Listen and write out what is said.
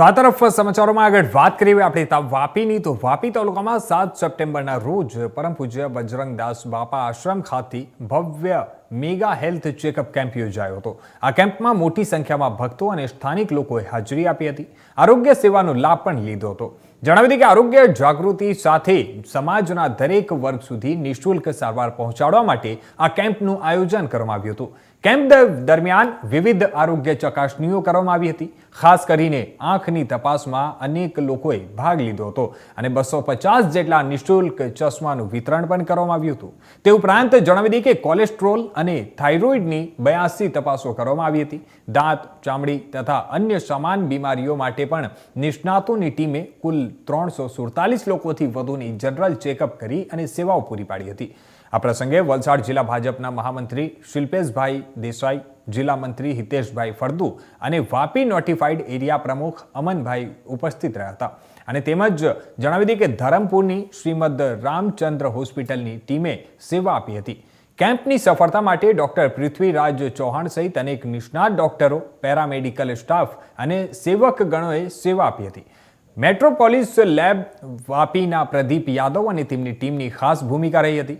તો આ તરફ સમાચારોમાં આગળ વાત કરીએ આપણે વાપીની. તો વાપી તાલુકામાં સાત સપ્ટેમ્બરના રોજ પરમ પૂજ્ય બજરંગદાસ બાપા આશ્રમ ખાતે ભવ્ય મેગા હેલ્થ ચેકઅપ કેમ્પ યોજાયો હતો. આ કેમ્પમાં મોટી સંખ્યામાં ભક્તો અને સ્થાનિક લોકોએ હાજરી આપી હતી. આરોગ્ય સેવાનો લાભ પણ લીધો હતો. જણાવી દઈએ કે આરોગ્ય જાગૃતિ સાથે સમાજના દરેક વર્ગ સુધી નિઃશુલ્ક સારવાર પહોંચાડવા માટે આ કેમ્પનું આયોજન કરવામાં આવ્યું હતું. કેમ્પ દરમિયાન વિવિધ આરોગ્ય ચકાસણીઓ કરવામાં આવી હતી. ખાસ કરીને આંખની તપાસમાં અનેક લોકોએ ભાગ લીધો હતો અને બસો પચાસ જેટલા નિઃશુલ્ક ચશ્માનું વિતરણ પણ કરવામાં આવ્યું હતું. તે ઉપરાંત જણાવી દઈએ કે કોલેસ્ટ્રોલ અને થાઇરોઇડની બયાસી તપાસો કરવામાં આવી હતી. દાંત, ચામડી તથા અન્ય સમાન બીમારીઓ માટે પણ નિષ્ણાતોની ટીમે કુલ ત્રણસો સુડતાલીસ લોકોથી વધુની જનરલ ચેકઅપ કરી અને સેવાઓ પૂરી પાડી હતી. આ પ્રસંગે વલસાડ જિલ્લા ભાજપના મહામંત્રી શિલ્પેશભાઈ દેસાઈ, જિલ્લા મંત્રી હિતેશભાઈ ફળદુ અને વાપી નોટિફાઈડ એરિયા પ્રમુખ અમનભાઈ ઉપસ્થિત રહ્યા હતા. અને તેમજ જણાવી દઈએ કે ધરમપુરની શ્રીમદ રામચંદ્ર હોસ્પિટલની ટીમે સેવા આપી હતી. કેમ્પની સફળતા માટે ડોક્ટર પૃથ્વીરાજ ચૌહાણ સહિત અનેક નિષ્ણાત ડોક્ટરો, પેરામેડિકલ સ્ટાફ અને સેવક ગણોએ સેવા આપી હતી. મેટ્રોપોલિસ લેબ વાપીના પ્રદીપ યાદવ અને તેમની ટીમની ખાસ ભૂમિકા રહી હતી.